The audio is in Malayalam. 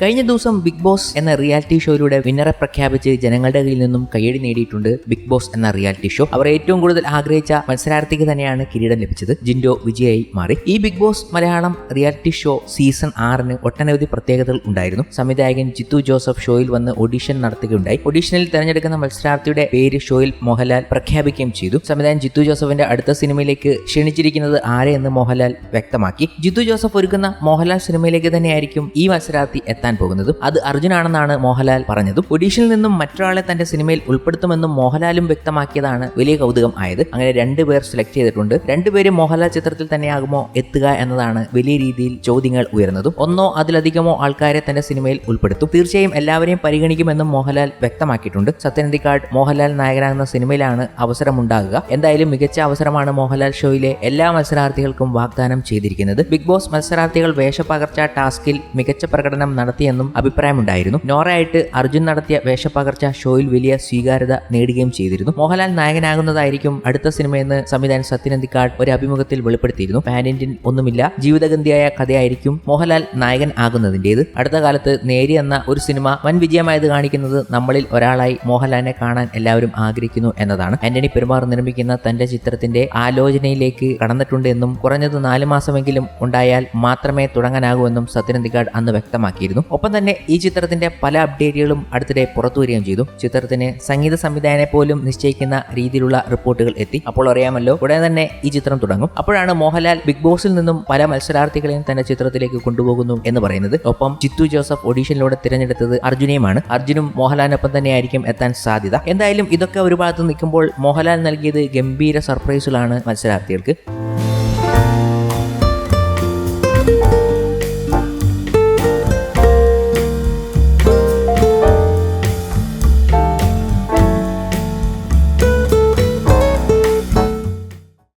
കഴിഞ്ഞ ദിവസം ബിഗ് ബോസ് എന്ന റിയാലിറ്റി ഷോയിലൂടെ വിന്നറെ പ്രഖ്യാപിച്ച് ജനങ്ങളുടെ കയ്യിൽ നിന്നും കയ്യടി നേടിയിട്ടുണ്ട് ബിഗ് ബോസ് എന്ന റിയാലിറ്റി ഷോ അവർ ഏറ്റവും കൂടുതൽ ആഗ്രഹിച്ച മത്സരാർത്ഥിക്ക് തന്നെയാണ് കിരീടം ലഭിച്ചത്. ജിൻഡോ വിജയായി മാറി. ഈ Big Boss Malayalam reality show season ആറിന് ഒട്ടനവധി പ്രത്യേകതകൾ ഉണ്ടായിരുന്നു. സംവിധായകൻ ജിത്തു ജോസഫ് ഷോയിൽ വന്ന് ഓഡിഷൻ നടത്തുകയുണ്ടായി. ഓഡിഷനിൽ തെരഞ്ഞെടുക്കുന്ന മത്സരാർത്ഥിയുടെ പേര് ഷോയിൽ മോഹൻലാൽ പ്രഖ്യാപിക്കുകയും ചെയ്തു. സംവിധായകൻ ജിത്തു ജോസഫിന്റെ അടുത്ത സിനിമയിലേക്ക് ക്ഷണിച്ചിരിക്കുന്നത് ആരെയെന്ന് മോഹൻലാൽ വ്യക്തമാക്കി. ജിത്തു ജോസഫ് ഒരുക്കുന്ന മോഹൻലാൽ സിനിമയിലേക്ക് തന്നെയായിരിക്കും ഈ മത്സരാർത്ഥി എത്താൻ പോകുന്നതും അത് അർജുനാണെന്നാണ് മോഹൻലാൽ പറഞ്ഞതും. ഒഡീഷനിൽ നിന്നും മറ്റൊരാളെ തന്റെ സിനിമയിൽ ഉൾപ്പെടുത്തുമെന്നും മോഹൻലാലും വ്യക്തമാക്കിയതാണ് വലിയ കൗതുകം ആയത്. അങ്ങനെ രണ്ടുപേർ സെലക്ട് ചെയ്തിട്ടുണ്ട്. രണ്ടുപേരും മോഹൻലാൽ ചിത്രത്തിൽ തന്നെയാകുമോ എത്തുക എന്നതാണ് വലിയ രീതിയിൽ ചോദ്യങ്ങൾ ഉയർന്നതും. ഒന്നോ അതിലധികമോ ആൾക്കാരെ തന്റെ സിനിമയിൽ ഉൾപ്പെടുത്തും. തീർച്ചയായും എല്ലാവരെയും പരിഗണിക്കുമെന്നും മോഹൻലാൽ വ്യക്തമാക്കിയിട്ടുണ്ട്. സത്യനന്ദിക്കാട് മോഹൻലാൽ നായകനാകുന്ന സിനിമയിലാണ് അവസരമുണ്ടാകുക. എന്തായാലും മികച്ച അവസരമാണ് മോഹൻലാൽ ഷോയിലെ എല്ലാ മത്സരാർത്ഥികൾക്കും വാഗ്ദാനം ചെയ്തിരിക്കുന്നത്. ബിഗ് ബോസ് മത്സരാർത്ഥികൾ വേഷപകർച്ച ടാസ്കിൽ മികച്ച പ്രകടനം നടത്തിയെന്നും അഭിപ്രായമുണ്ടായിരുന്നു. നോറയായിട്ട് അർജുൻ നടത്തിയ വേഷപ്പകർച്ച ഷോയിൽ വലിയ സ്വീകാര്യത നേടുകയും ചെയ്തിരുന്നു. മോഹൻലാൽ നായകനാകുന്നതായിരിക്കും അടുത്ത സിനിമയെന്ന് സംവിധായകൻ സത്യനന്ദിക്കാട് ഒരു അഭിമുഖത്തിൽ വെളിപ്പെടുത്തിയിരുന്നു. പാൻ ഇന്ത്യൻ ഒന്നുമില്ല ജീവിതഗന്ധിയായ കഥയായിരിക്കും മോഹൻലാൽ നായകൻ ആകുന്നതിന്റെത് അടുത്ത കാലത്ത് നേരി എന്ന ഒരു സിനിമ വൻ വിജയമായത് കാണിക്കുന്നത് നമ്മളിൽ ഒരാളായി മോഹൻലാലിനെ കാണാൻ എല്ലാവരും ആഗ്രഹിക്കുന്നു എന്നതാണ്. ആന്റണി പെരുമാർ നിർമ്മിക്കുന്ന തന്റെ ചിത്രത്തിന്റെ ആലോചനയിലേക്ക് കടന്നിട്ടുണ്ട് എന്നും കുറഞ്ഞത് നാല് മാസമെങ്കിലും ഉണ്ടായാൽ മാത്രമേ തുടങ്ങാനാകൂ എന്നും സത്യനന്ദിക്കാട് അന്ന് വ്യക്തമാക്കിയിരുന്നു. ഒപ്പം തന്നെ ഈ ചിത്രത്തിന്റെ പല അപ്ഡേറ്റുകളും അടുത്തിടെ പുറത്തു വരികയും ചെയ്തു. ചിത്രത്തിന് സംഗീത സംവിധായകനെ പോലും നിശ്ചയിക്കുന്ന രീതിയിലുള്ള റിപ്പോർട്ടുകൾ എത്തി. അപ്പോൾ അറിയാമല്ലോ ഉടനെ തന്നെ ഈ ചിത്രം തുടങ്ങും. അപ്പോഴാണ് മോഹൻലാൽ ബിഗ് ബോസിൽ നിന്നും പല മത്സരാർത്ഥികളെയും തന്റെ ചിത്രത്തിലേക്ക് കൊണ്ടുപോകുന്നു എന്ന് പറയുന്നത്. ഒപ്പം ചിത്തു ജോസഫ് ഓഡീഷനിലൂടെ തിരഞ്ഞെടുത്തത് അർജുനെയുമാണ്. അർജുനും മോഹൻലാലിനൊപ്പം തന്നെയായിരിക്കും എത്താൻ സാധ്യത. എന്തായാലും ഇതൊക്കെ ഒരു ഭാഗത്ത് നിൽക്കുമ്പോൾ മോഹൻലാൽ നൽകിയത് ഗംഭീര സർപ്രൈസുകളാണ് മത്സരാർത്ഥികൾക്ക്.